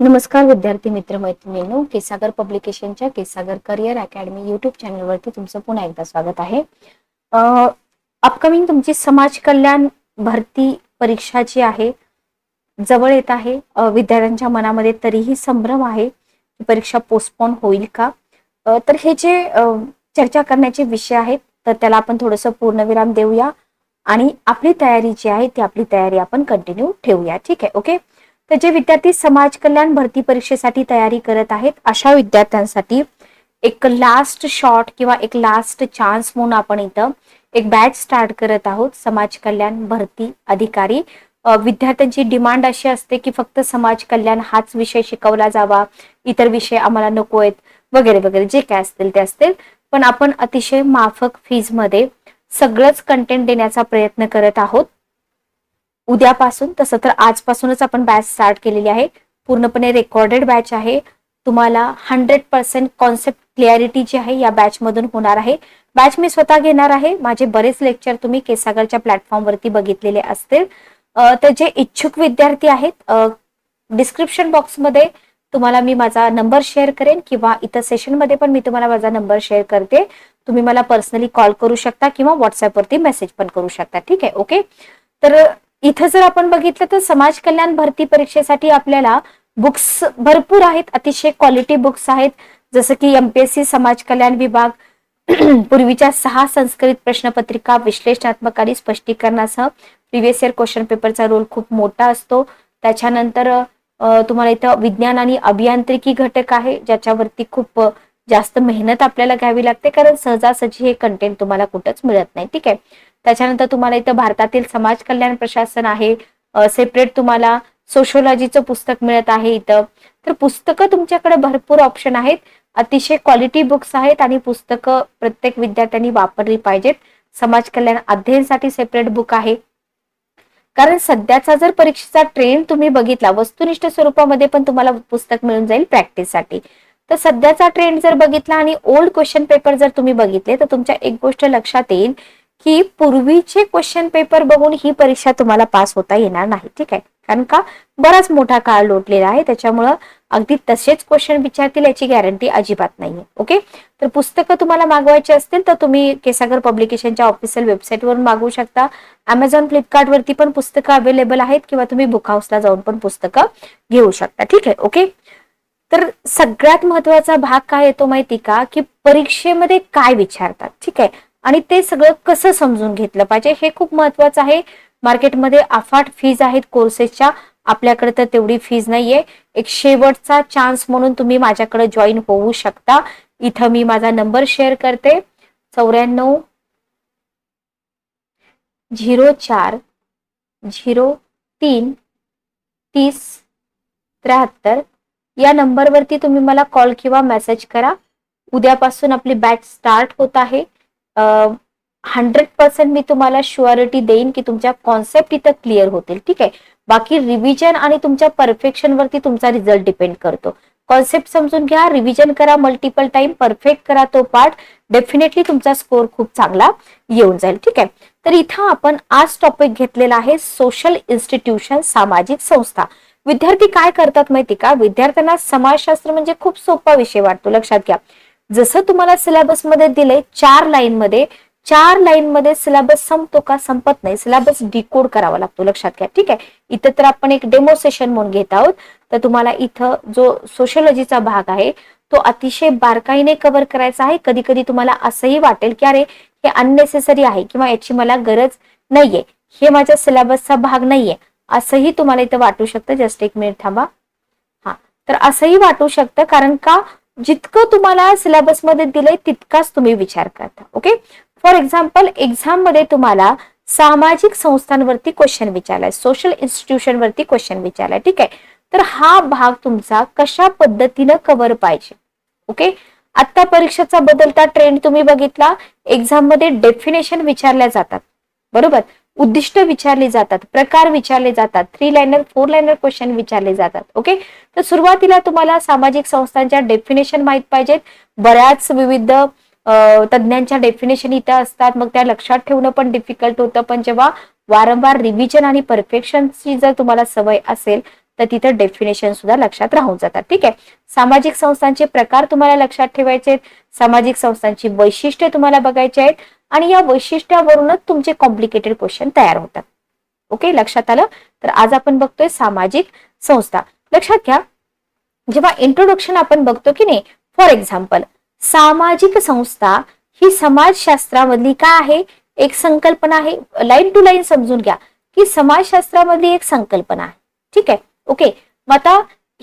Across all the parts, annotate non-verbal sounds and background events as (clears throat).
नमस्कार विद्यार्थी मित्र मैत्रिणींनो केसागर पब्लिकेशनच्या केसागर करिअर अकॅडमी युट्यूब चॅनलवरती तुमचं पुन्हा एकदा स्वागत आहे. अपकमिंग तुमची समाज कल्याण भरती परीक्षा जी आहे जवळ येत आहे. विद्यार्थ्यांच्या मनामध्ये तरीही संभ्रम आहे की परीक्षा पोस्टपोन होईल का? तर हे जे चर्चा करण्याचे विषय आहेत तर त्याला आपण थोडंसं पूर्णविराम देऊया आणि आपली तयारी जी आहे ती आपली तयारी आपण कंटिन्यू ठेवूया. ठीक आहे ओके तर जे विद्यार्थी समाज कल्याण भरती परीक्षेसाठी तयारी करत आहेत अशा विद्यार्थ्यांसाठी एक लास्ट शॉट किंवा एक लास्ट चान्स म्हणून आपण इथं एक बॅच स्टार्ट करत आहोत समाज कल्याण भरती अधिकारी. विद्यार्थ्यांची डिमांड अशी असते की फक्त समाज कल्याण हाच विषय शिकवला जावा इतर विषय आम्हाला नको आहेत वगैरे वगैरे जे काय असतील ते असतील. पण आपण अतिशय माफक फीजमध्ये सगळंच कंटेंट देण्याचा प्रयत्न करत आहोत. उद्यापासून तसं तर आजपासूनच आपण बॅच स्टार्ट केलेली आहे. पूर्णपणे रेकॉर्डेड बॅच आहे. तुम्हाला हंड्रेड पर्सेंट कॉन्सेप्ट क्लिअरिटी जी आहे या बॅचमधून होणार आहे. बॅच मी स्वतः घेणार आहे. माझे बरेच लेक्चर तुम्ही केसागरच्या प्लॅटफॉर्मवरती बघितलेले असतील. तर जे इच्छुक विद्यार्थी आहेत डिस्क्रिप्शन बॉक्समध्ये तुम्हाला मी माझा नंबर शेअर करेन किंवा इतर सेशनमध्ये पण मी तुम्हाला माझा नंबर शेअर करते. तुम्ही मला पर्सनली कॉल करू शकता किंवा व्हॉट्सअपवरती मेसेज पण करू शकता. ठीक आहे? ओके तर इथं जर आपण बघितलं तर समाज कल्याण भरती परीक्षेसाठी आपल्याला बुक्स भरपूर आहेत अतिशय क्वालिटी बुक्स आहेत. जसं की एमपीएससी समाज कल्याण विभाग (clears throat) पूर्वीच्या सहा संस्कृत प्रश्नपत्रिका विश्लेषणात्मक आणि स्पष्टीकरणासह प्रिव्हियस इयर क्वेश्चन पेपरचा रोल खूप मोठा असतो. त्याच्यानंतर तुम्हाला इथं विज्ञान आणि अभियांत्रिकी घटक आहे ज्याच्यावरती खूप जास्त मेहनत आपल्याला घ्यावी लागते कारण सहजासहजी हे कंटेंट तुम्हाला कुठंच मिळत नाही ठीक आहे? त्याच्यानंतर तुम्हाला इथं भारतातील समाज कल्याण प्रशासन आहे सेपरेट तुम्हाला सोशोलॉजीचं पुस्तक मिळत आहे इथं. तर पुस्तकं तुमच्याकडे भरपूर ऑप्शन आहेत अतिशय क्वालिटी बुक्स आहेत आणि पुस्तकं प्रत्येक विद्यार्थ्यांनी वापरली पाहिजेत. समाज कल्याण अध्ययनसाठी सेपरेट बुक आहे. कारण सध्याचा जर परीक्षेचा ट्रेंड तुम्ही बघितला वस्तुनिष्ठ स्वरूपामध्ये पण तुम्हाला पुस्तक मिळून जाईल प्रॅक्टिससाठी तर सध्याचा ट्रेंड जर बघितला आणि ओल्ड क्वेश्चन पेपर जर तुम्ही बघितले तर तुमच्या एक गोष्ट लक्षात येईल की पूर्वीचे क्वेश्चन पेपर बघून ही परीक्षा तुम्हाला पास होता येणार नाही ठीक आहे? कारण का? बराच मोठा काळ लोटलेला आहे त्याच्यामुळं अगदी तसेच क्वेश्चन विचारतील याची गॅरंटी अजिबात नाहीये ओके तर पुस्तकं तुम्हाला मागवायची असतील तर तुम्ही केसागर पब्लिकेशनच्या ऑफिशियल वेबसाईटवरून मागवू शकता. अमेझॉन फ्लिपकार्टवरती पण पुस्तकं अवेलेबल आहेत किंवा तुम्ही बुक हाऊसला जाऊन पण पुस्तकं घेऊ शकता ठीक आहे ओके तर सगळ्यात महत्त्वाचा भाग काय येतो माहिती का? की परीक्षेमध्ये काय विचारतात ठीक आहे? आणि ते सगळं कसं समजून घेतलं पाहिजे हे खूप महत्वाचं आहे. मार्केटमध्ये अफाट फीज आहेत कोर्सेसच्या आपल्याकडे तर तेवढी फीज नाहीये. एक शेवटचा चान्स म्हणून तुम्ही माझ्याकडे जॉईन होऊ शकता. इथं मी माझा नंबर शेअर करते. चौऱ्याण्णव झिरो चार झिरो तीन तीस त्र्याहत्तर या नंबरवरती तुम्ही मला कॉल किंवा मेसेज करा. उद्यापासून आपली बॅच स्टार्ट होत आहे. हंड्रेड पर्सेंट मी तुम्हाला शुअरिटी देईन की तुमच्या कॉन्सेप्ट इथं क्लिअर होतील. ठीक आहे? बाकी रिव्हिजन आणि तुमच्या परफेक्शन वरती तुमचा रिझल्ट डिपेंड करतो. कॉन्सेप्ट समजून घ्या रिव्हिजन करा मल्टिपल टाइम परफेक्ट करा तो पार्ट डेफिनेटली तुमचा स्कोर खूप चांगला येऊन जाईल. ठीक आहे? तर इथं आपण आज टॉपिक घेतलेला आहे सोशल इन्स्टिट्यूशन सामाजिक संस्था. विद्यार्थी काय करतात माहिती का? विद्यार्थ्यांना समाजशास्त्र म्हणजे खूप सोपा विषय वाटतो. लक्षात घ्या. जसं तुम्हाला सिलेबसमध्ये दिलंय चार लाईन मध्ये चार लाईन मध्ये सिलेबस संपतो का? संपत नाही. सिलेबस डिकोड करावा लागतो. लक्षात घ्या. ठीक आहे? इथं तर आपण एक डेमो सेशन म्हणून घेत आहोत. तर तुम्हाला इथं जो सोशोलॉजीचा भाग आहे तो अतिशय बारकाईने कव्हर करायचा आहे. कधी कधी तुम्हाला असंही वाटेल की अरे हे अननेसेसरी आहे किंवा याची मला गरज नाहीये. हे माझ्या सिलेबसचा भाग नाहीये. असंही तुम्हाला इथं वाटू शकतं. जस्ट एक मिनिट थांबा. हा. तर असंही वाटू शकतं कारण का जितकं तुम्हाला सिलेबसमध्ये दिलंय तितकाच तुम्ही विचार करता. ओके फॉर एक्झाम्पल एक्झाममध्ये तुम्हाला सामाजिक संस्थांवरती क्वेश्चन विचारलाय सोशल इन्स्टिट्यूशन वरती क्वेश्चन विचारलाय. ठीक आहे? तर हा भाग तुमचा कशा पद्धतीनं कव्हर पाहिजे? ओके आता परीक्षेचा बदलता ट्रेंड तुम्ही बघितला. एक्झाममध्ये डेफिनेशन विचारल्या जातात. बरोबर? उद्दिष्ट विचारली जातात प्रकार विचारले जातात three liner four liner question विचारले जातात ओके तर सुरुवातीला तुम्हाला सामाजिक संस्थांच्या डेफिनेशन माहीत पाहिजेत. बऱ्याच विविध तज्ज्ञांच्या डेफिनेशन इथं असतात. मग त्या लक्षात ठेवणं पण डिफिकल्ट होतं. पण जेव्हा वारंवार रिव्हिजन आणि परफेक्शनची जर तुम्हाला सवय असेल तर तिथं डेफिनेशन सुद्धा लक्षात राहून जातात ठीक आहे? सामाजिक संस्थांचे प्रकार तुम्हाला लक्षात ठेवायचे आहेत. सामाजिक संस्थांची वैशिष्ट्ये तुम्हाला बघायची आहेत. आणि या वैशिष्ट्यावरूनच तुमचे कॉम्प्लिकेटेड क्वेश्चन तयार होतात. ओके लक्षात आलं? तर आज आपण बघतोय सामाजिक संस्था. लक्षात घ्या. जेव्हा इंट्रोडक्शन आपण बघतो की नाही फॉर एक्झाम्पल सामाजिक संस्था ही समाजशास्त्रामधली काय आहे? एक संकल्पना आहे. लाईन टू लाईन समजून घ्या की समाजशास्त्रामधली एक संकल्पना आहे. ठीक आहे? ओके मग आता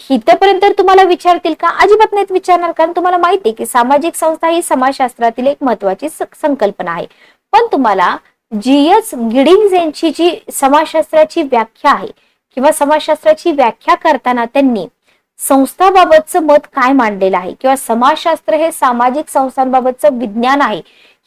इथपर्यंत तुम्हाला विचारतील का? अजिबात नाहीत विचारणार कारण तुम्हाला माहिती आहे की सामाजिक संस्था ही समाजशास्त्रातील एक महत्वाची संकल्पना आहे. पण तुम्हाला जी एस गिडिंग्ज यांची जी समाजशास्त्राची व्याख्या आहे किंवा समाजशास्त्राची व्याख्या करताना त्यांनी संस्थाबाबतचं मत काय मांडलेलं आहे किंवा समाजशास्त्र हे सामाजिक संस्थांबाबतचं विज्ञान आहे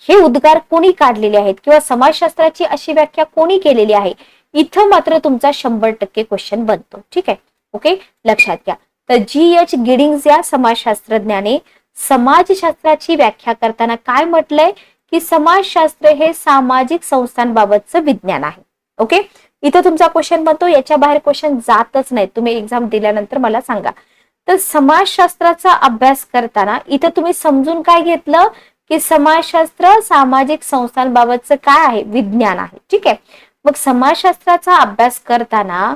हे उद्गार कोणी काढलेले आहेत किंवा समाजशास्त्राची अशी व्याख्या कोणी केलेली आहे इथं मात्र तुमचा शंभर टक्के क्वेश्चन बनतो. ठीक आहे? ओके लक्षात घ्या. तर जी एच गिडिंग्ज या समाजशास्त्रज्ञाने समाजशास्त्राची व्याख्या करताना काय म्हटलंय? की समाजशास्त्र हे सामाजिक संस्थांबाबतचं विज्ञान आहे. ओके इथं तुमचा क्वेश्चन बनतो याच्या बाहेर क्वेश्चन जातच नाही तुम्ही एक्झाम दिल्यानंतर मला सांगा. तर समाजशास्त्राचा अभ्यास करताना इथं तुम्ही समजून काय घेतलं? की समाजशास्त्र सामाजिक संस्थांबाबतचं काय आहे? विज्ञान आहे. ठीक आहे? मग समाजशास्त्राचा अभ्यास करताना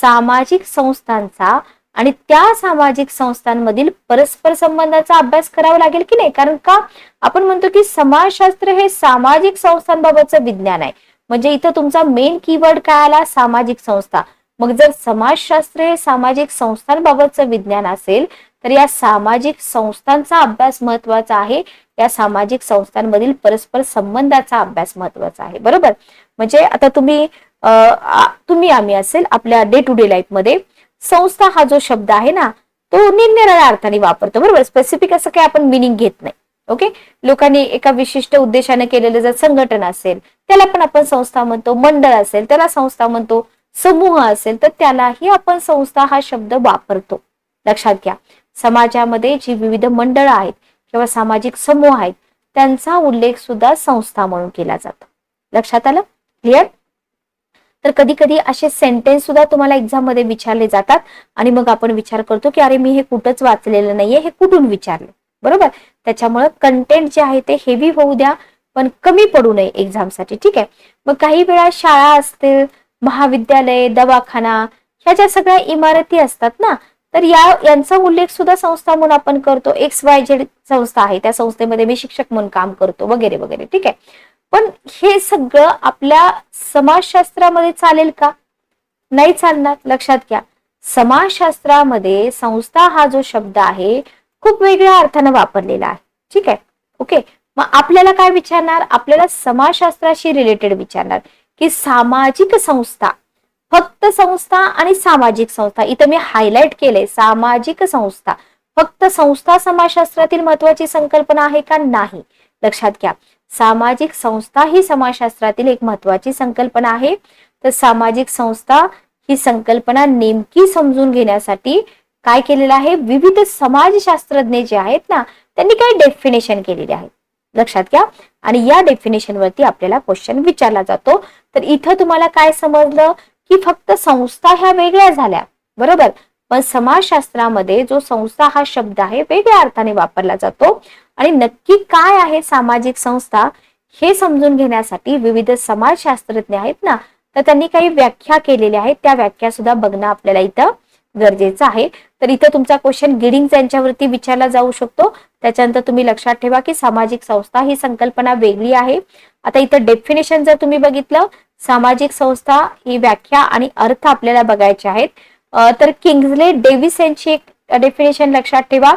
सामाजिक संस्थांचा आणि त्या सामाजिक संस्थांमधील परस्पर संबंधाचा अभ्यास करावा लागेल की नाही? कारण का? आपण म्हणतो की समाजशास्त्र हे सामाजिक संस्थांबाबतचं विज्ञान आहे. म्हणजे इथं तुमचा मेन कीवर्ड काय आला? सामाजिक संस्था. मग जर समाजशास्त्र हे सामाजिक संस्थांबाबतचं विज्ञान असेल तर या सामाजिक संस्थांचा अभ्यास महत्त्वाचा आहे. या सामाजिक संस्थांमधील परस्पर संबंधाचा अभ्यास महत्त्वाचा आहे. बरोबर? म्हणजे आता तुम्ही तुम्ही आम्ही असेल आपल्या डे टू डे लाईफमध्ये संस्था हा जो शब्द आहे ना तो निरनिराळ्या अर्थाने वापरतो. बरोबर? स्पेसिफिक असं काही आपण मिनिंग घेत नाही. ओके लोकांनी एका विशिष्ट उद्देशाने केलेलं जर संघटन असेल त्याला पण आपण संस्था म्हणतो मंडळ असेल त्याला संस्था म्हणतो समूह असेल तर त्यालाही आपण संस्था हा शब्द वापरतो. लक्षात घ्या. समाजामध्ये जी विविध मंडळं आहेत किंवा सामाजिक समूह आहेत त्यांचा उल्लेख सुद्धा संस्था म्हणून केला जातो. लक्षात आलं? क्लिअर तर कधी कधी असे सेंटेन्स सुद्धा तुम्हाला एक्झाममध्ये विचारले जातात. आणि मग आपण विचार करतो की अरे मी हे कुठंच वाचलेलं नाहीये हे कुठून विचारले? बरोबर? त्याच्यामुळं कंटेंट जे आहे ते हेवी होऊ द्या पण कमी पडू नये एक्झामसाठी ठीक आहे? मग काही वेळा शाळा असतील महाविद्यालय दवाखाना ह्या ज्या सगळ्या इमारती असतात ना तर या यांचा उल्लेख सुद्धा संस्था म्हणून आपण करतो. एक्स वाय झेड संस्था आहे. त्या संस्थेमध्ये मी शिक्षक म्हणून काम करतो वगैरे वगैरे ठीक आहे? पण हे सगळं आपल्या समाजशास्त्रामध्ये चालेल का? नाही चालणार लक्षात घ्या. समाजशास्त्रामध्ये संस्था हा जो शब्द आहे खूप वेगळ्या अर्थानं वापरलेला आहे. ठीक आहे? ओके? मग आपल्याला काय विचारणार? आपल्याला समाजशास्त्राशी रिलेटेड विचारणार की सामाजिक संस्था फक्त संस्था आणि सामाजिक संस्था. इथं मी हायलाइट केलंय सामाजिक संस्था. फक्त संस्था समाजशास्त्रातील महत्वाची संकल्पना आहे का? नाही. लक्षात घ्या. सामाजिक संस्था ही समाजशास्त्रातील एक महत्वाची संकल्पना आहे. तर सामाजिक संस्था ही संकल्पना नेमकी समजून घेण्यासाठी काय केलेलं आहे? विविध समाजशास्त्रज्ञ जे आहेत ना त्यांनी काय डेफिनेशन केलेले आहे? लक्षात घ्या. आणि या डेफिनेशन वरती आपल्याला क्वेश्चन विचारला जातो. तर इथं तुम्हाला काय समजलं? की फक्त संस्था ह्या वेगळ्या झाल्या. बरोबर? पण समाजशास्त्रामध्ये जो संस्था हा शब्द आहे वेगळ्या अर्थाने वापरला जातो. आणि नक्की काय आहे सामाजिक संस्था हे समजून घेण्यासाठी विविध समाजशास्त्रज्ञ आहेत ना तर त्यांनी काही व्याख्या केलेल्या आहेत. त्या व्याख्या सुद्धा बघणं आपल्याला इथं गरजेचं आहे. तर इथं तुमचा क्वेश्चन गिडिंग यांच्यावरती विचारला जाऊ शकतो. त्याच्यानंतर तुम्ही लक्षात ठेवा की सामाजिक संस्था ही संकल्पना वेगळी आहे. आता इथं डेफिनेशन जर तुम्ही बघितलं सामाजिक संस्था ही व्याख्या आणि अर्थ आपल्याला बघायचे आहेत. तर किंग्जले डेव्हिस यांची एक डेफिनेशन लक्षात ठेवा.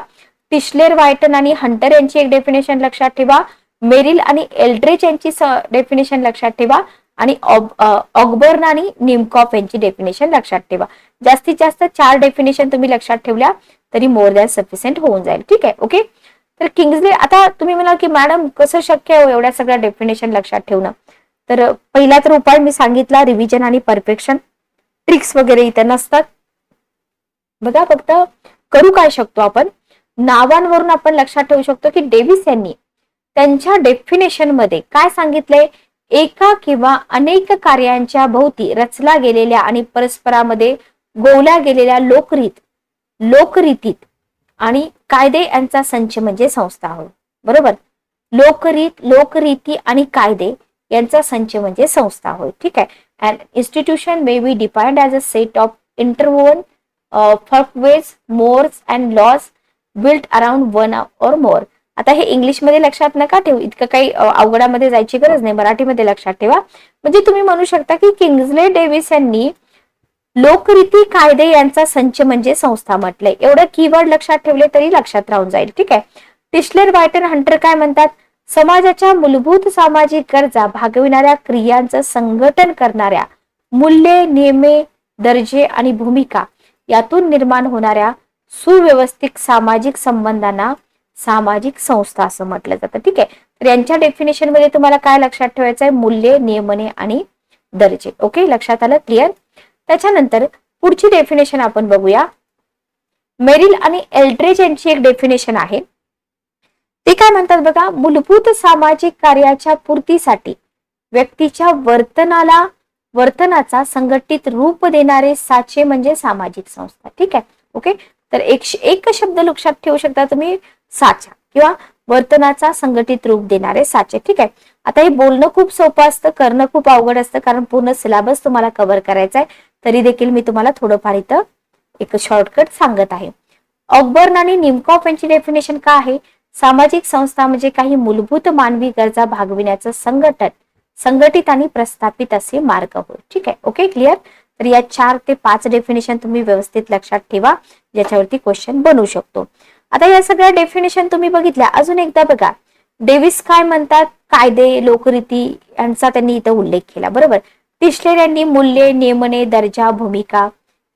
टिश्लेर वायटन आणि हंटर यांची एक डेफिनेशन लक्षात ठेवा. मेरिल आणि एल्ड्रेज यांची डेफिनेशन लक्षात ठेवा. आणि ऑगबर्न आणि निमकॉफ यांची डेफिनेशन लक्षात ठेवा. जास्तीत जास्त चार डेफिनेशन तुम्ही लक्षात ठेवल्या तरी मोर दॅन सफिशियंट होऊन जाईल. ठीक आहे ओके तर किंग्जले आता तुम्ही म्हणाल की मॅडम कसं शक्य आहे हो एवढ्या सगळ्या डेफिनेशन लक्षात ठेवणं? तर पहिला तर उपाय मी सांगितला रिव्हिजन आणि परफेक्शन ट्रिक्स वगैरे इथं नसतात. बघा फक्त करू काय शकतो आपण? नावांवरून आपण लक्षात ठेवू शकतो की डेव्हिस यांनी त्यांच्या डेफिनेशनमध्ये काय सांगितलंय? एका किंवा अनेक कार्यांच्या भोवती रचला गेलेल्या आणि परस्परामध्ये गोवल्या गेलेल्या लोकरीत लोकरीतीत आणि कायदे यांचा संच म्हणजे संस्था होय बरोबर? लोकरीत लोकरीती आणि कायदे यांचा संच म्हणजे संस्था होय ठीक आहे? And institution may be defined as a set of interwoven folkways mores and laws built around one or more आता हे इंग्लिशमध्ये लक्षात नका ठेवू. इतकं काही uh, अवघडामध्ये जायची गरज नाही. मराठीमध्ये लक्षात ठेवा. म्हणजे तुम्ही म्हणू शकता की किंग्जले डेव्हिस यांनी लोकरीती कायदे यांचा संच म्हणजे संस्था म्हटलंय. एवढं कीवर्ड लक्षात ठेवले तरी लक्षात राहून जाईल. ठीक आहे? टिस्लर वायटन हंटर काय म्हणतात? समाजाच्या मूलभूत सामाजिक गरजा भागविणाऱ्या क्रियांचं संघटन करणाऱ्या मूल्ये नियमे दर्जे आणि भूमिका यातून निर्माण होणाऱ्या सुव्यवस्थित सामाजिक संबंधांना सामाजिक संस्था असं म्हटलं जातं. ठीक आहे? तर यांच्या डेफिनेशनमध्ये तुम्हाला काय लक्षात ठेवायचं आहे मूल्ये नियमने आणि दर्जे. ओके लक्षात आलं? क्लिअर त्याच्यानंतर पुढची डेफिनेशन आपण बघूया. मेरिल आणि एल्ड्रेज यांची एक डेफिनेशन आहे. ते काय म्हणतात बघा? मूलभूत सामाजिक कार्याच्या पूर्तीसाठी व्यक्तीच्या वर्तनाला वर्तनाचा संघटित रूप देणारे साचे म्हणजे सामाजिक संस्था. ठीक आहे? ओके तर एक एक शब्द लक्षात ठेवू शकता तुम्ही? साचा किंवा वर्तनाचा संघटित रूप देणारे साचे. ठीक आहे? आता हे बोलणं खूप सोपं असतं करणं खूप अवघड असतं कारण पूर्ण सिलेबस तुम्हाला कव्हर करायचा आहे. तरी देखील मी तुम्हाला थोडंफार इथं एक शॉर्टकट सांगत आहे. ऑकबर्न आणि निमकॉफ यांची डेफिनेशन काय आहे? सामाजिक संस्था म्हणजे काही मूलभूत मानवी गरजा भागविण्याचं संघटन. संघटित आणि प्रस्थापित असे मार्ग होय. ठीक आहे? ओके क्लिअर तर या चार ते पाच डेफिनेशन तुम्ही व्यवस्थित लक्षात ठेवा ज्याच्यावरती क्वेश्चन बनवू शकतो. आता या सगळ्या डेफिनेशन तुम्ही बघितल्या. अजून एकदा बघा. डेव्हिस काय म्हणतात? कायदे लोकरीती यांचा त्यांनी इथं उल्लेख केला. बरोबर? टिश्लेर यांनी मूल्ये नियमने दर्जा भूमिका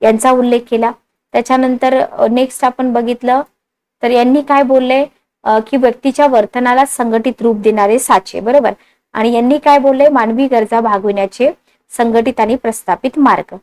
यांचा उल्लेख केला. त्याच्यानंतर नेक्स्ट आपण बघितलं. तर यांनी काय बोलले? की व्यक्तीच्या वर्तनाला संघटित रूप देणारे साचे. बरोबर? आणि यांनी काय बोलले? मानवी गरजा भागविण्याचे संघटित आणि प्रस्थापित मार्ग.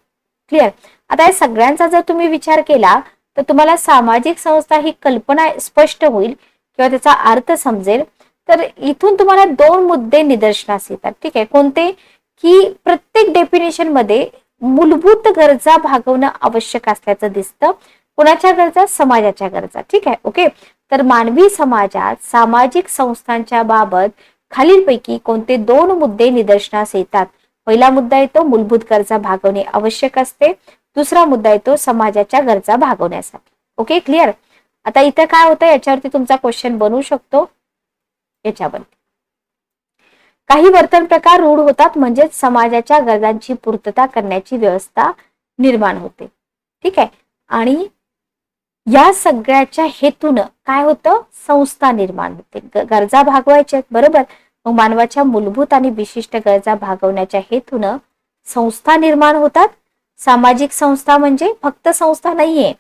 क्लिअर आता या सगळ्यांचा जर तुम्ही विचार केला तर तुम्हाला सामाजिक संस्था ही कल्पना स्पष्ट होईल किंवा त्याचा अर्थ समजेल. तर इथून तुम्हाला दोन मुद्दे निदर्शनास येतात. ठीक आहे? कोणते? की प्रत्येक डेफिनेशनमध्ये मूलभूत गरजा भागवणं आवश्यक असल्याचं दिसतं. कुणाच्या गरजा? समाजाच्या गरजा. ठीक आहे? ओके तर मानवी समाजात सामाजिक संस्थांच्या बाबत खालीलपैकी कोणते दोन मुद्दे निदर्शनास येतात? पहिला मुद्दा येतो मूलभूत गरजा भागवणे आवश्यक असते. दुसरा मुद्दा येतो समाजाच्या गरजा भागवण्यासाठी. ओके क्लिअर आता इथं काय होतं? याच्यावरती तुमचा क्वेश्चन बनवू शकतो. याच्यावरती. काही वर्तन प्रकार रूढ होतात म्हणजेच समाजाच्या गरजांची पूर्तता करण्याची व्यवस्था निर्माण होते. ठीक आहे? आणि या सगळ्याच्या हेतून काय होतं? संस्था निर्माण होते. ग- गरजा भागवायच्या आहेत, बरोबर? मग मानवाच्या मूलभूत आणि विशिष्ट गरजा भागवण्याच्या हेतून संस्था निर्माण होतात. सामाजिक संस्था म्हणजे फक्त संस्था नाहीये.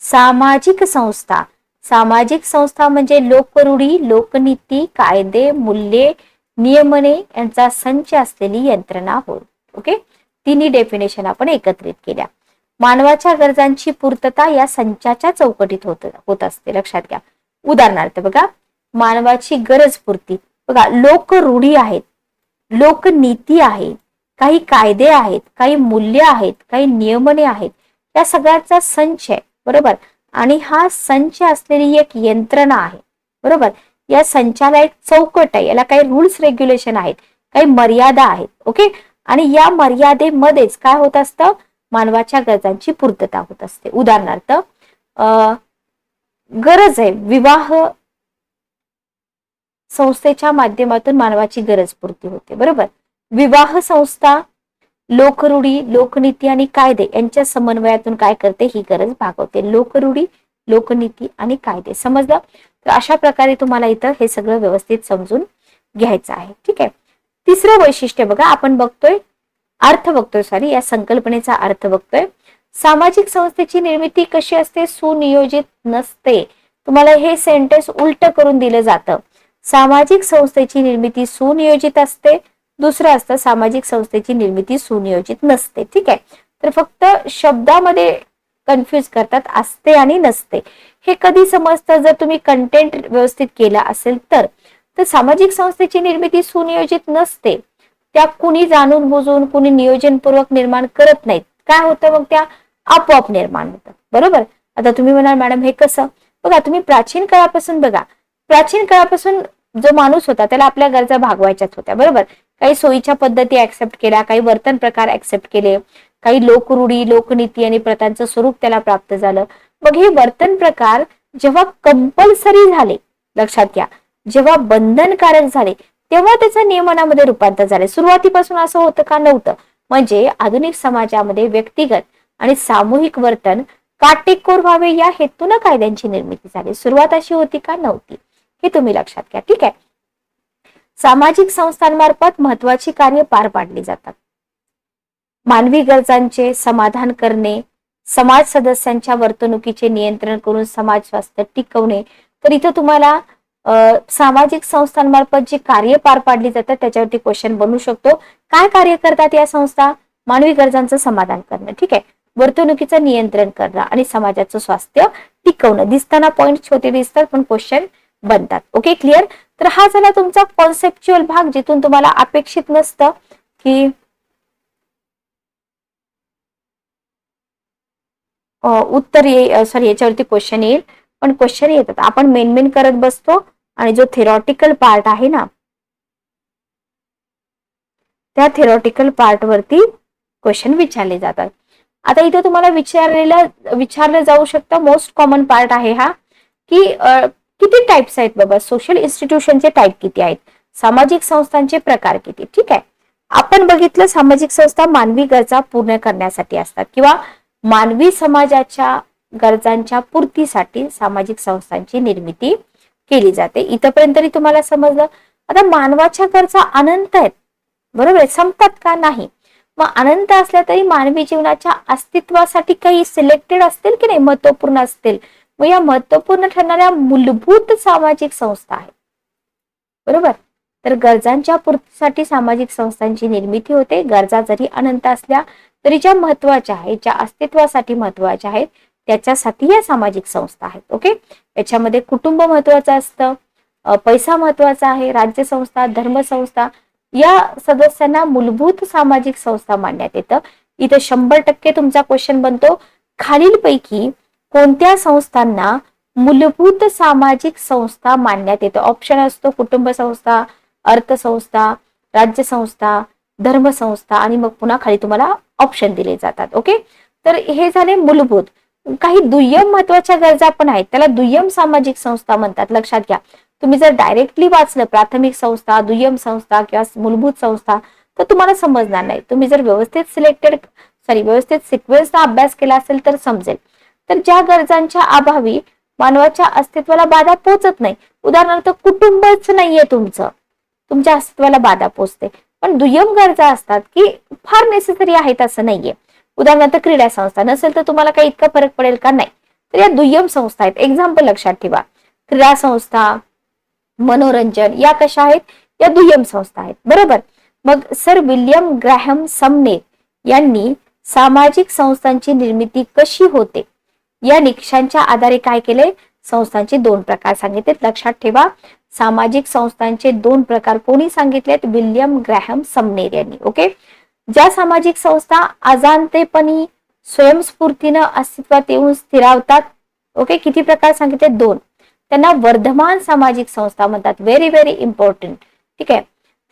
सामाजिक संस्था. सामाजिक संस्था म्हणजे लोकरूढी लोकनीती कायदे मूल्ये नियमने यांचा संच असलेली यंत्रणा होत ओके? तिन्ही डेफिनेशन आपण एकत्रित केल्या. मानवाच्या गरजांची पूर्तता या संचाच्या चौकटीत होत होत असते. लक्षात घ्या. उदाहरणार्थ बघा मानवाची गरज पूर्ती. बघा लोकरूढी आहेत. लोकनीती आहे काही कायदे आहेत काही मूल्य आहेत काही नियमने आहेत. या सगळ्याचा संच आहे. बरोबर? आणि हा संच असलेली एक यंत्रणा आहे. बरोबर? या संचाला एक चौकट आहे. याला काही रूल्स रेग्युलेशन आहेत. काही मर्यादा आहेत. ओके? आणि या मर्यादेमध्येच काय होत असतं? मानवाच्या गरजांची पूर्तता होत असते. उदाहरणार्थ अं, गरज आहे. विवाह संस्थेच्या माध्यमातून मानवाची गरज पूर्ती होते. बरोबर? विवाह संस्था लोकरूढी लोकनीती आणि कायदे यांच्या समन्वयातून काय करते? ही गरज भागवते. लोकरूढी लोकनीती आणि कायदे. समजलं? तर अशा प्रकारे तुम्हाला इथं हे सगळं व्यवस्थित समजून घ्यायचं आहे. ठीक आहे? तिसरं वैशिष्ट्य बघा. आपण बघतोय अर्थ बघतोय सॉरी या संकल्पनेचा अर्थ बघतोय. सामाजिक संस्थेची निर्मिती कशी असते? सुनियोजित नसते. तुम्हाला हे सेंटेन्स उलट करून दिलं जातं. सामाजिक संस्थेची निर्मिती सुनियोजित असते. दुसरं असतं सामाजिक संस्थेची निर्मिती सुनियोजित नसते. ठीक आहे? तर फक्त शब्दामध्ये कन्फ्युज करतात असते आणि नसते. हे कधी समजतं? जर तुम्ही कंटेंट व्यवस्थित केला असेल तर. तर सामाजिक संस्थेची निर्मिती सुनियोजित नसते. त्या कुणी जाणून बुजून कुणी नियोजनपूर्वक निर्माण करत नाहीत. काय होतं मग त्या? आपोआप निर्माण होतं बरोबर? आता तुम्ही म्हणाल मॅडम हे कसं? बघा तुम्ही प्राचीन काळापासून बघा. प्राचीन काळापासून जो माणूस होता त्याला आपल्या गरजा भागवायच्याच होत्या. बरोबर? काही सोयीच्या पद्धती ऍक्सेप्ट केल्या काही वर्तन प्रकार ऍक्सेप्ट केले. काही लोकरूढी लोकनीती आणि प्रथांचं स्वरूप त्याला प्राप्त झालं. मग हे वर्तन प्रकार जेव्हा कंपल्सरी झाले लक्षात घ्या. जेव्हा बंधनकारक झाले तेव्हा त्याचं नियमनामध्ये रूपांतर झाले. सुरुवातीपासून असं होतं का नव्हतं? म्हणजे आधुनिक समाजामध्ये व्यक्तिगत आणि सामूहिक वर्तन काटेकोर व्हावे या हेतून कायद्यांची निर्मिती झाली. सुरुवात अशी होती का नव्हती? हे तुम्ही लक्षात घ्या. ठीक आहे? सामाजिक संस्थांमार्फत महत्वाची कार्य पार पाडली जातात. मानवी गरजांचे समाधान करणे समाज सदस्यांच्या वर्तणुकीचे नियंत्रण करून समाज स्वास्थ्य टिकवणे तर इथं तुम्हाला सामाजिक संस्थांमार्फत जी कार्य पार पाडली जातात त्याच्यावरती क्वेश्चन बनू शकतो. काय कार्य करतात या संस्था? मानवी गरजांचं समाधान करणं. ठीक आहे? वर्तणुकीचं नियंत्रण करणं आणि समाजाचं स्वास्थ्य टिकवणं. दिसताना पॉईंट छोटे दिसतात पण क्वेश्चन बनतात. ओके क्लिअर तर हा झाला तुमचा कॉन्सेप्च्युअल भाग जिथून तुम्हाला अपेक्षित नसतं की उत्तर ये सॉरी याच्यावरती क्वेश्चन येईल. पण क्वेश्चन येतात. आपण मेन मेन करत बसतो. आणि जो थेरॉटिकल पार्ट आहे ना त्या थेरॉटिकल पार्ट वरती क्वेश्चन विचारले जातात. आता इथे तुम्हाला विचारलेलं विचारलं जाऊ शकतं. मोस्ट कॉमन पार्ट आहे हा की किती टाइप्स आहेत बाबा? सोशल इन्स्टिट्यूशनचे टाईप किती आहेत? सामाजिक संस्थांचे प्रकार किती? ठीक आहे. आपण बघितलं सामाजिक संस्था मानवी गरजा पूर्ण करण्यासाठी असतात किंवा मानवी समाजाच्या गरजांच्या पूर्तीसाठी सामाजिक संस्थांची निर्मिती केली जाते. इथपर्यंत तरी तुम्हाला समजलं? आता मानवाच्या गरजा अनंत आहेत. बरोबर आहे? संपतात का? नाही. मग अनंत असल्या तरी मानवी जीवनाच्या अस्तित्वासाठी काही सिलेक्टेड असतील की नाही? महत्त्वपूर्ण असतील. मग या महत्त्वपूर्ण ठरणाऱ्या मूलभूत सामाजिक संस्था आहेत. बरोबर? तर गरजांच्या पूर्तीसाठी सामाजिक संस्थांची निर्मिती होते. गरजा जरी अनंत असल्या तरी ज्या महत्त्वाच्या आहेत ज्या अस्तित्वासाठी महत्त्वाच्या आहेत त्याच्यासाठी या सामाजिक संस्था आहेत ओके? याच्यामध्ये कुटुंब महत्वाचं असतं पैसा महत्त्वाचा आहे राज्यसंस्था धर्मसंस्था या सदस्यांना मूलभूत सामाजिक संस्था मानण्यात येतं. इथे शंभर टक्के तुमचा क्वेश्चन बनतो. खालीलपैकी कोणत्या संस्थांना मूलभूत सामाजिक संस्था मानण्यात येतं? ऑप्शन असतो कुटुंब संस्था अर्थसंस्था राज्यसंस्था धर्मसंस्था आणि मग पुन्हा खाली तुम्हाला ऑप्शन दिले जातात ओके? तर हे झाले मूलभूत. काही दुय्यम महत्त्वाच्या गरजा पण आहेत. त्याला दुय्यम सामाजिक संस्था म्हणतात. लक्षात घ्या. तुम्ही जर डायरेक्टली वाचलं प्राथमिक संस्था दुय्यम संस्था किंवा मूलभूत संस्था तर तुम्हाला समजणार नाही. तुम्ही जर व्यवस्थित सिलेक्टेड सॉरी व्यवस्थित सिक्वेन्सचा अभ्यास केला असेल तर समजेल. तर ज्या गरजांच्या अभावी मानवाच्या अस्तित्वाला बाधा पोचत नाही. उदाहरणार्थ कुटुंबच नाहीये तुमचं. तुमच्या अस्तित्वाला बाधा पोचते. पण दुय्यम गरजा असतात की फार नेसेसरी आहेत असं नाहीये. उदाहरणार्थ क्रीडा संस्था नसेल तर तुम्हाला काही इतका फरक पडेल का? नाही. तर या दुय्यम संस्था आहेत. एक्झाम्पल लक्षात ठेवा. क्रीडा संस्था मनोरंजन या कशा आहेत? या दुय्यम संस्था आहेत. बरोबर? मग सर विल्यम ग्रॅहम समने यांनी सामाजिक संस्थांची निर्मिती कशी होते? या निकषांच्या आधारे काय केले? संस्थांचे दोन प्रकार सांगितलेत. लक्षात ठेवा. सामाजिक संस्थांचे दोन प्रकार कोणी सांगितलेत? विल्यम ग्रॅहम समनेर यांनी. ओके? ज्या सामाजिक संस्था अजाणतेपणी स्वयंस्फूर्तीनं अस्तित्वात येऊन स्थिरावतात ओके किती प्रकार सांगितले? दोन. त्यांना वर्धमान सामाजिक संस्था म्हणतात. व्हेरी व्हेरी इम्पॉर्टंट ठीक आहे?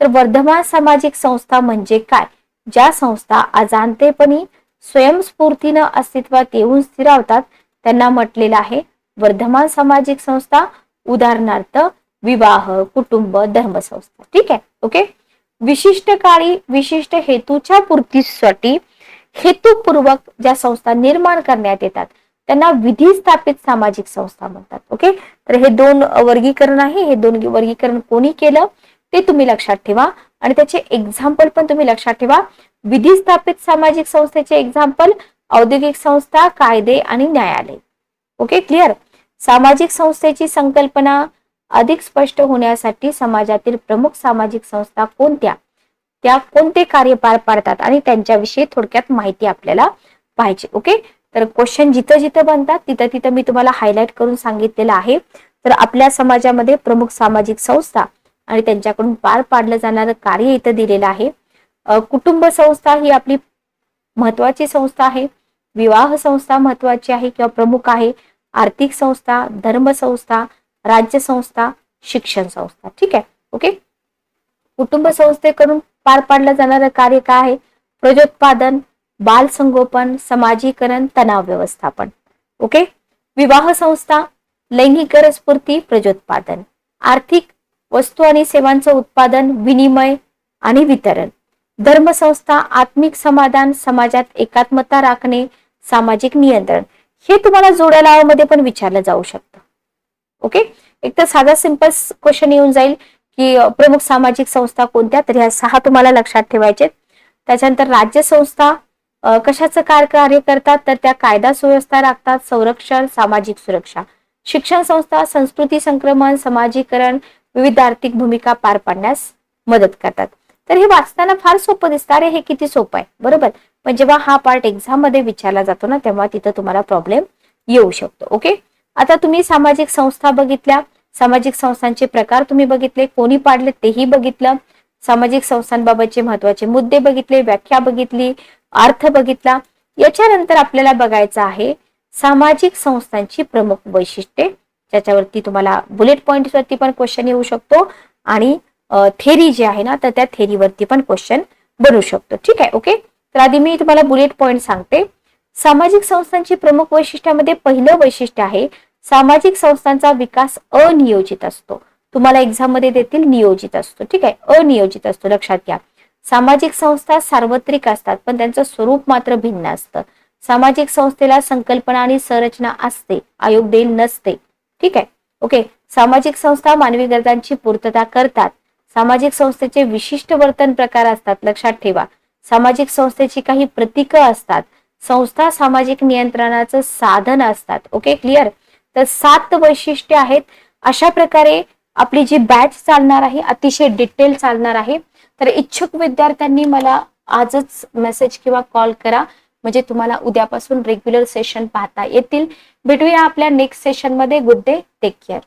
तर वर्धमान सामाजिक संस्था म्हणजे काय? ज्या संस्था अजाणतेपणी स्वयंस्फूर्तीनं अस्तित्वात येऊन स्थिरावतात त्यांना म्हटलेलं आहे वर्धमान सामाजिक संस्था उदाहरणार्थ विवाह कुटुंब धर्मसंस्था. ठीक आहे? ओके विशिष्ट काळी विशिष्ट हेतूच्या पूर्तीसाठी हेतुपूर्वक ज्या संस्था निर्माण करण्यात येतात त्यांना विधी स्थापित सामाजिक संस्था म्हणतात. ओके? तर हे दोन वर्गीकरण आहे. हे दोन वर्गीकरण कोणी केलं? ते तुम्ही लक्षात ठेवा. आणि त्याचे एक्झाम्पल पण तुम्ही लक्षात ठेवा. विधी स्थापित सामाजिक संस्थेचे एक्झाम्पल औद्योगिक संस्था कायदे आणि न्यायालय. ओके? क्लिअर सामाजिक संस्थेची संकल्पना अधिक स्पष्ट होण्यासाठी समाजातील प्रमुख सामाजिक संस्था कोणत्या? त्या कोणते कार्य पार पाडतात? आणि त्यांच्याविषयी थोडक्यात माहिती आपल्याला पाहिजे ओके तर क्वेश्चन जिथं जिथं बनतात तिथं तिथं मी तुम्हाला हायलाईट करून सांगितलेलं आहे. तर आपल्या समाजामध्ये प्रमुख सामाजिक संस्था आणि त्यांच्याकडून पार पाडलं जाणारं कार्य इथं दिलेलं आहे. कुटुंब संस्था ही आपली महत्वाची संस्था आहे. विवाह संस्था महत्वाची आहे किंवा प्रमुख आहे. आर्थिक संस्था धर्म संस्था राज्य संस्था शिक्षण संस्था. ठीक आहे? ओके कुटुंब संस्थेकडून पार पाडलं जाणारं कार्य काय आहे? प्रजोत्पादन बाल संगोपन समाजीकरण तणाव व्यवस्थापन. ओके विवाह संस्था लैंगिक गरजपूर्ती प्रजोत्पादन. आर्थिक वस्तू आणि सेवांचं उत्पादन विनिमय आणि वितरण. धर्मसंस्था आत्मिक समाधान समाजात एकात्मता राखणे सामाजिक नियंत्रण. हे तुम्हाला जोड्या लावामध्ये पण विचारलं जाऊ शकतं. ओके एक तर साधा सिंपल क्वेश्चन येऊन जाईल की प्रमुख सामाजिक संस्था कोणत्या? तर ह्या सहा तुम्हाला लक्षात ठेवायचे त्याच्यानंतर राज्य संस्था कशाचं कार कार्य करतात? तर त्या कायदा सुव्यवस्था राखतात संरक्षण सामाजिक सुरक्षा. शिक्षण संस्था संस्कृती संक्रमण समाजीकरण विविध आर्थिक भूमिका पार पाडण्यास मदत करतात. तर हे वाचताना फार सोपं दिसतं. अरे हे किती सोपं आहे. बरोबर? पण जेव्हा हा पार्ट एक्झाममध्ये विचारला जातो ना तेव्हा तिथं तुम्हाला प्रॉब्लेम येऊ शकतो. ओके आता तुम्ही सामाजिक संस्था बघितल्या. सामाजिक संस्थांचे प्रकार तुम्ही बघितले. कोणी पाडले तेही बघितलं. सामाजिक संस्थांबाबतचे महत्त्वाचे मुद्दे बघितले व्याख्या बघितली अर्थ बघितला. याच्यानंतर आपल्याला बघायचं आहे सामाजिक संस्थांची प्रमुख वैशिष्ट्ये. ज्याच्यावरती तुम्हाला बुलेट पॉइंट वरती पण क्वेश्चन येऊ शकतो आणि थेरी जी आहे ना तर त्या थेरीवरती पण क्वेश्चन बनू शकतो. ठीक आहे ओके तर आधी मी तुम्हाला बुलेट पॉइंट सांगते. सामाजिक संस्थांची प्रमुख वैशिष्ट्यामध्ये पहिलं वैशिष्ट्य आहे सामाजिक संस्थांचा विकास अनियोजित असतो. तुम्हाला एक्झाममध्ये देतील नियोजित असतो. ठीक आहे? अनियोजित असतो. लक्षात घ्या. सामाजिक संस्था सार्वत्रिक असतात पण त्यांचं स्वरूप मात्र भिन्न असतं. सामाजिक संस्थेला संकल्पना आणि संरचना असते आयोग देईल नसते. ठीक आहे? ओके. सामाजिक संस्था मानवी गरजांची पूर्तता करतात. सामाजिक संस्थेचे विशिष्ट वर्तन प्रकार असतात. लक्षात ठेवा. सामाजिक संस्थेची काही प्रतीकं असतात. संस्था सामाजिक नियंत्रणाचं साधन असतात. ओके क्लिअर तर सात वैशिष्ट्ये आहेत. अशा प्रकारे आपली जी बॅच चालणार आहे अतिशय डिटेल चालणार आहे. तर इच्छुक विद्यार्थ्यांनी मला आजच मेसेज किंवा कॉल करा. म्हणजे तुम्हाला उद्यापासून रेग्युलर सेशन पाहता येतील. भेटूया आपल्या नेक्स्ट सेशनमध्ये गुड डे टेक केअर